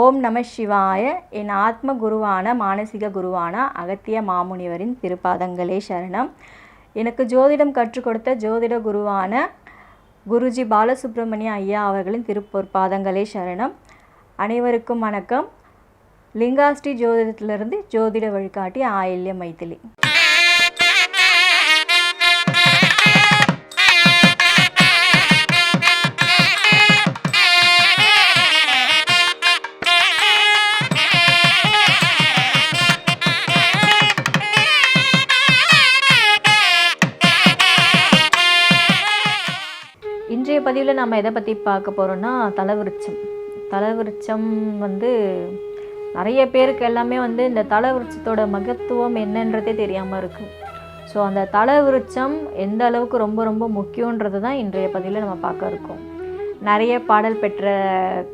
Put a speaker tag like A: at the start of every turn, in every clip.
A: ஓம் நம சிவாய. என் ஆத்ம குருவான மானசீக குருவான அகத்திய மாமுனிவரின் திருப்பாதங்களே சரணம். எனக்கு ஜோதிடம் கற்றுக் கொடுத்த ஜோதிட குருவான குருஜி பாலசுப்ரமணிய ஐயா அவர்களின் திருப்பொற்பாதங்களே சரணம். அனைவருக்கும் வணக்கம். லிங்காஸ்ரீ ஜோதிடத்திலிருந்து ஜோதிட வழிகாட்டி ஆயில்ய மைத்திலி. இன்றைய பதிவில் நம்ம எதை பற்றி பார்க்க போகிறோன்னா தலவிருச்சம் தலவிருச்சம் வந்து நிறைய பேருக்கு எல்லாமே வந்து இந்த தலைவிருச்சத்தோட மகத்துவம் என்னன்றதே தெரியாமல் இருக்கும். ஸோ அந்த தலவிருச்சம் எந்த அளவுக்கு ரொம்ப ரொம்ப முக்கியன்றது தான் இன்றைய பதிவில் நம்ம பார்க்க இருக்கோம். நிறைய பாடல் பெற்ற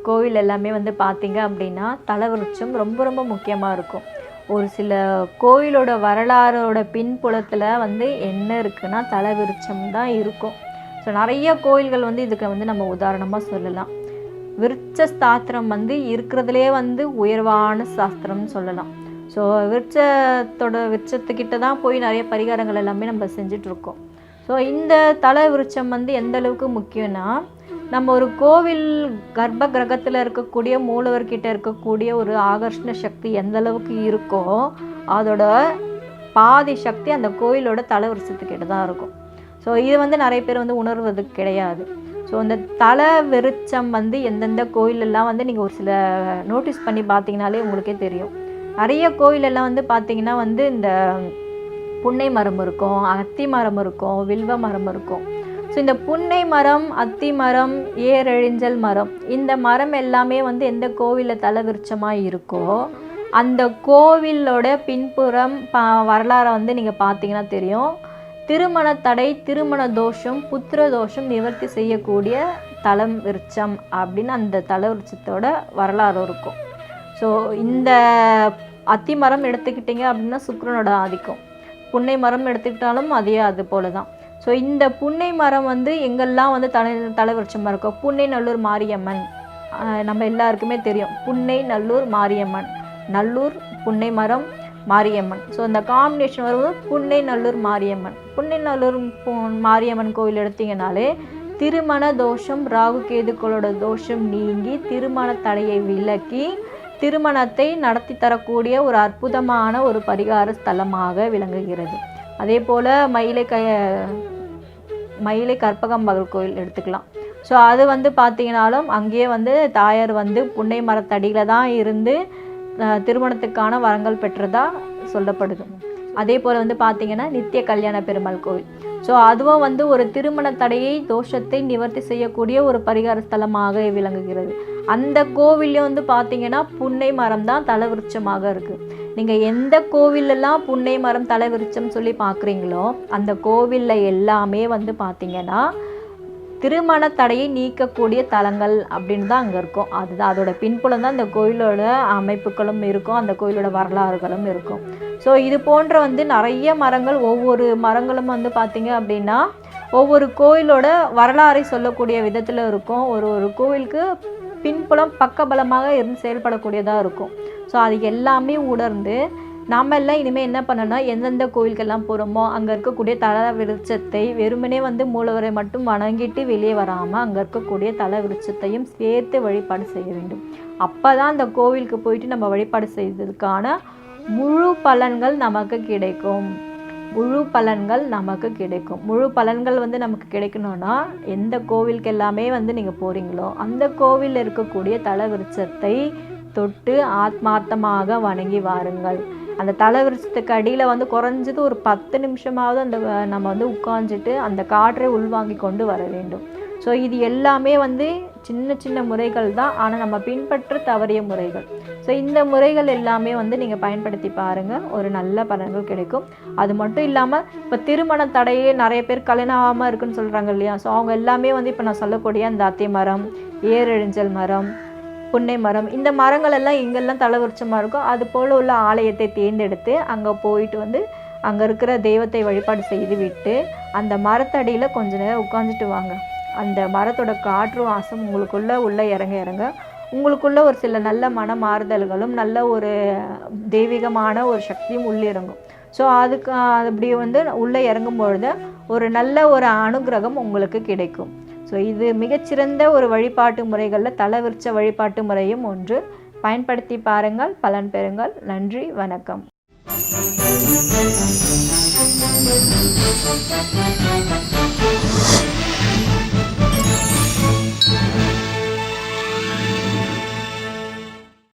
A: கோவில் எல்லாமே வந்து பார்த்திங்க அப்படின்னா தலைவிருச்சம் ரொம்ப ரொம்ப முக்கியமாக இருக்கும். ஒரு சில கோவிலோட வரலாறோட பின்புலத்தில் வந்து என்ன இருக்குன்னா தலைவிருச்சம் தான் இருக்கும். ஸோ நிறைய கோயில்கள் வந்து இதுக்கு வந்து நம்ம உதாரணமாக சொல்லலாம். விருட்ச சாஸ்திரம் வந்து இருக்கிறதுலே வந்து உயர்வான சாஸ்திரம்னு சொல்லலாம். ஸோ விருட்சத்தோட விருட்சத்துக்கிட்ட தான் போய் நிறைய பரிகாரங்கள் எல்லாமே நம்ம செஞ்சிட்ருக்கோம். ஸோ இந்த தலை விருட்சம் வந்து எந்த அளவுக்கு முக்கியம்னா நம்ம ஒரு கோவில் கர்ப்ப கிரகத்தில் இருக்கக்கூடிய மூலவர்கிட்ட இருக்கக்கூடிய ஒரு ஆகர்ஷண சக்தி எந்த அளவுக்கு இருக்கோ அதோட பாதி சக்தி அந்த கோயிலோட தலை விருட்சத்துக்கிட்ட தான் இருக்கும். ஸோ இது வந்து நிறைய பேர் வந்து உணர்வது கிடையாது. ஸோ இந்த தலை வெறிச்சம் வந்து எந்தெந்த கோயிலெல்லாம் வந்து நீங்கள் ஒரு சில நோட்டீஸ் பண்ணி பார்த்தீங்கனாலே உங்களுக்கே தெரியும். நிறைய கோயிலெல்லாம் வந்து பார்த்தீங்கன்னா வந்து இந்த புன்னை மரம் இருக்கும் அத்தி மரம் இருக்கும் வில்வ மரம் இருக்கும். ஸோ இந்த புன்னை மரம் அத்தி மரம் ஏரெழிஞ்சல் மரம் இந்த மரம் எல்லாமே வந்து எந்த கோவிலில் தலவிருச்சமாக இருக்கோ அந்த கோவிலோட பின்புறம் ப வரலாறை வந்து நீங்கள் பார்த்தீங்கன்னா தெரியும். திருமண தடை திருமண தோஷம் புத்திர தோஷம் நிவர்த்தி செய்யக்கூடிய தலம் விருட்சம் அப்படின்னு அந்த தல விருட்சத்தோட வரலாறு இருக்கும். ஸோ இந்த அத்தி மரம் எடுத்துக்கிட்டிங்க அப்படின்னா சுக்கிரனோட ஆதிக்கம். புன்னை மரம் எடுத்துக்கிட்டாலும் அதே அது போல தான் ஸோ இந்த புன்னை மரம் வந்து எங்கெல்லாம் வந்து தலை தலைவிருட்சமாக இருக்கும் புன்னை நல்லூர் மாரியம்மன். நம்ம எல்லாருக்குமே தெரியும். புன்னை நல்லூர் மாரியம்மன். நல்லூர் புன்னை மரம் மாரியம்மன். ஸோ இந்த காம்பினேஷன் வரும்போது புன்னைநல்லூர் மாரியம்மன். புன்னைநல்லூர் மாரியம்மன் கோவில் எடுத்தீங்கனாலே திருமண தோஷம் ராகு கேதுக்களோட தோஷம் நீங்கி திருமண தடையை விலக்கி திருமணத்தை நடத்தி தரக்கூடிய ஒரு அற்புதமான ஒரு பரிகார ஸ்தலமாக விளங்குகிறது. அதே போல் மயிலை க மயிலை கற்பகம்பகல் கோயில் எடுத்துக்கலாம். ஸோ அது வந்து பார்த்தீங்கனாலும் அங்கேயே வந்து தாயார் வந்து புன்னை மரத்தடியில் தான் இருந்து திருமணத்துக்கான வரங்கள் பெற்றதா சொல்லப்படுது. அதே போல் வந்து பார்த்தீங்கன்னா நித்திய கல்யாண பெருமாள் கோவில். ஸோ அதுவும் வந்து ஒரு திருமண தடையை தோஷத்தை நிவர்த்தி செய்யக்கூடிய ஒரு பரிகார ஸ்தலமாக விளங்குகிறது. அந்த கோவில்லையும் வந்து பார்த்தீங்கன்னா புன்னை மரம் தான் தலைவிருச்சமாக இருக்குது நீங்கள் எந்த கோவிலெல்லாம் புன்னை மரம் தலைவிருச்சம் சொல்லி பார்க்குறீங்களோ அந்த கோவிலில் எல்லாமே வந்து பார்த்தீங்கன்னா திருமண தடையை நீக்கக்கூடிய தலங்கள் அப்படின்னு தான் அங்கே இருக்கும். அதுதான் அதோட பின்புலம் தான் அந்த கோயிலோட அமைப்புகளும் இருக்கும் அந்த கோயிலோட வரலாறுகளும் இருக்கும். ஸோ இது போன்ற வந்து நிறைய மரங்கள் ஒவ்வொரு மரங்களும் வந்து பார்த்திங்க அப்படின்னா ஒவ்வொரு கோயிலோட வரலாறை சொல்லக்கூடிய விதத்தில் இருக்கும். ஒரு ஒரு கோவிலுக்கு பின்புலம் பக்கபலமாக இருந்து செயல்படக்கூடியதாக இருக்கும். ஸோ அது எல்லாமே உணர்ந்து நாம் எல்லாம் இனிமேல் என்ன பண்ணணும்னா எந்தெந்த கோவிலுக்கெல்லாம் போகிறோமோ அங்கே இருக்கக்கூடிய தல விருட்சத்தை வெறுமனே வந்து மூலவரை மட்டும் வணங்கிட்டு வெளியே வராமல் அங்கே இருக்கக்கூடிய தல விருட்சத்தையும் சேர்த்து வழிபாடு செய்ய வேண்டும். அப்போ தான் அந்த கோவிலுக்கு போயிட்டு நம்ம வழிபாடு செய்ததுக்கான முழு பலன்கள் நமக்கு கிடைக்கும். முழு பலன்கள் நமக்கு கிடைக்கும். முழு பலன்கள் வந்து நமக்கு கிடைக்கணும்னா எந்த கோவிலுக்கு எல்லாமே வந்து நீங்கள் போகிறீங்களோ அந்த கோவிலில் இருக்கக்கூடிய தல விருட்சத்தை தொட்டு ஆத்மார்த்தமாக வணங்கி வாருங்கள். அந்த தலைவரிசத்துக்கு அடியில் வந்து குறைஞ்சது ஒரு பத்து நிமிஷமாவது அந்த நம்ம வந்து உட்காந்துட்டு அந்த காற்றை உள்வாங்கி கொண்டு வர வேண்டும். ஸோ இது எல்லாமே வந்து சின்ன சின்ன முறைகள் தான். ஆனால் நம்ம பின்பற்ற தவறிய முறைகள். ஸோ இந்த முறைகள் எல்லாமே வந்து நீங்கள் பயன்படுத்தி பாருங்கள் ஒரு நல்ல பலன்கள் கிடைக்கும். அது மட்டும் இல்லாமல் இப்போ திருமண தடையே நிறைய பேர் கல்யாணம் ஆகாமல் இருக்குன்னு சொல்கிறாங்க இல்லையா? ஸோ அவங்க எல்லாமே வந்து இப்போ நான் சொல்லக்கூடிய அந்த அத்தை மரம் ஏரெழிஞ்சல் மரம் புன்னை மரம். இந்த மரங்கள் எல்லாம் எங்கெல்லாம் தலைவருச்சமாக இருக்கோ அது போல் உள்ள ஆலயத்தை தேர்ந்தெடுத்து அங்கே போயிட்டு வந்து அங்கே இருக்கிற தெய்வத்தை வழிபாடு செய்து விட்டு அந்த மரத்தடியில் கொஞ்ச நேரம் உட்காந்துட்டு வாங்க. அந்த மரத்தோட காற்று வாசம் உங்களுக்குள்ளே உள்ளே இறங்க இறங்க உங்களுக்குள்ள ஒரு சில நல்ல மன மாறுதல்களும் நல்ல ஒரு தெய்வீகமான ஒரு சக்தியும் உள்ளிறங்கும் ஸோ அதுக்கு அப்படி வந்து உள்ளே இறங்கும் பொழுது ஒரு நல்ல ஒரு அனுகிரகம் உங்களுக்கு கிடைக்கும். ஸோ இது மிகச்சிறந்த ஒரு வழிபாட்டு முறைகளில் தலவிருச்ச வழிபாட்டு முறையும் ஒன்று. பயன்படுத்தி பாருங்கள் பலன் பெறுங்கள். நன்றி வணக்கம்.